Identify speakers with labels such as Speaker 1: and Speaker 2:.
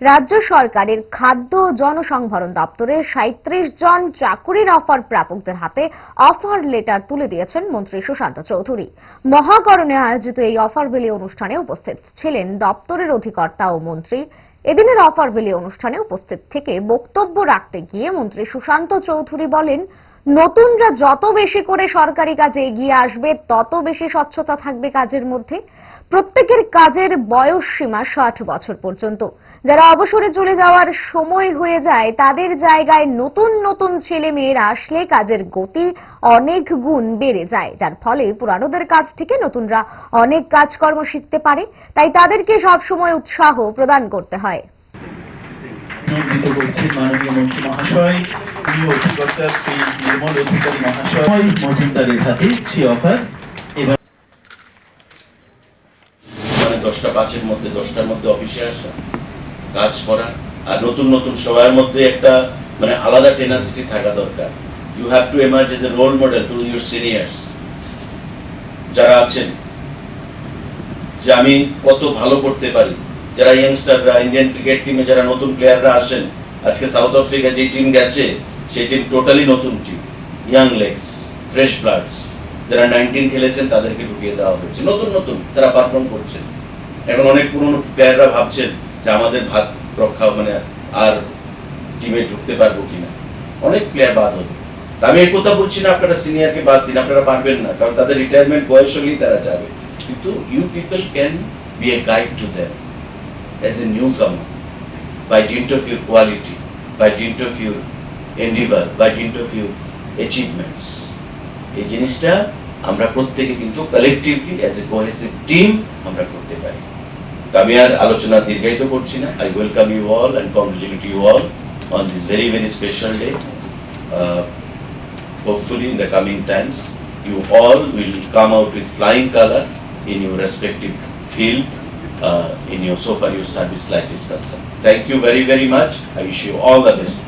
Speaker 1: রাজ্য সরকারের খাদ্য ও জনসংভরণ দপ্তরের সাঁত্রিশ জন চাকুরির অফার প্রাপকদের হাতে অফার লেটার তুলে দিয়েছেন মন্ত্রী সুশান্ত চৌধুরী। মহাকরণে আয়োজিত এই অফার বিলি অনুষ্ঠানে উপস্থিত ছিলেন দপ্তরের অধিকর্তা ও মন্ত্রী। এদিনের অফার বিলি অনুষ্ঠানে উপস্থিত থেকে বক্তব্য রাখতে গিয়ে মন্ত্রী সুশান্ত চৌধুরী বলেন নতুনরা যত বেশি করে সরকারি কাজে এগিয়ে আসবে, তত বেশি স্বচ্ছতা থাকবে কাজের মধ্যে। প্রত্যেকের কাজের বয়স সীমা ষাট বছর পর্যন্ত। যারা অবসরে চলে যাওয়ার সময় হয়ে যায়, তাদের জায়গায় নতুন নতুন ছেলে মেয়েরা আসলে কাজের গতি অনেক গুণ বেড়ে যায়। যার ফলে পুরানোদের কাজ থেকে নতুনরা অনেক কাজকর্ম শিখতে পারে। তাই তাদেরকে সবসময় উৎসাহ প্রদান করতে হয়।
Speaker 2: মন্ত্রী মহাশয়।
Speaker 3: মানে দশটা পাঁচের মধ্যে, দশটার মধ্যে অফিসে আসা, কাজ করা, আর নতুন নতুন সবার মধ্যে একটা মানে আলাদা টেনাসিটি থাকা দরকার। You have to emerge as a role model to your seniors যারা আছেন, যে আমি কত ভালো করতে পারি। যারা ইয়াংস্টাররা ইন্ডিয়ান ক্রিকেট টিমে যারা নতুন প্লেয়াররা আসেন, আজকে সাউথ আফ্রিকা যে টিম গেছে সেই টিম টোটালি নতুন team young legs fresh bloods যারা নাইনটিন খেলেছেন তাদেরকে ঢুকিয়ে দেওয়া হয়েছে। নতুন নতুন তারা পারফর্ম করছেন। এখন অনেক পুরনো প্লেয়াররা ভাবছেন যে আমাদের ভাগ রক্ষা মানে আর টিমে ঢুকতে পারব কিনা। অনেক প্লেয়ার বাদ হবে আমি এই কথা বলছি না আপনারা সিনিয়রকে বাদ দিন আপনারা পারবেন না কারণ তাদের রিটায়ারমেন্ট বয়স হলেই তারা যাবে। কিন্তু you people can be a guide to them as a newcomer by dint of your quality, by dint of your endeavor, by dint of your achievements. এই জিনিসটা আমরা প্রত্যেকে কিন্তু collectively as a cohesive team আমরা করতে পারি তো আমি আর আলোচনা দীর্ঘায়িত করছি না I welcome you all and congratulate you all on this very very special day hopefully in the coming times you all will come out with flying color in your respective field uh, in your so far your service life is concerned. Thank you very very much. I wish you all the best.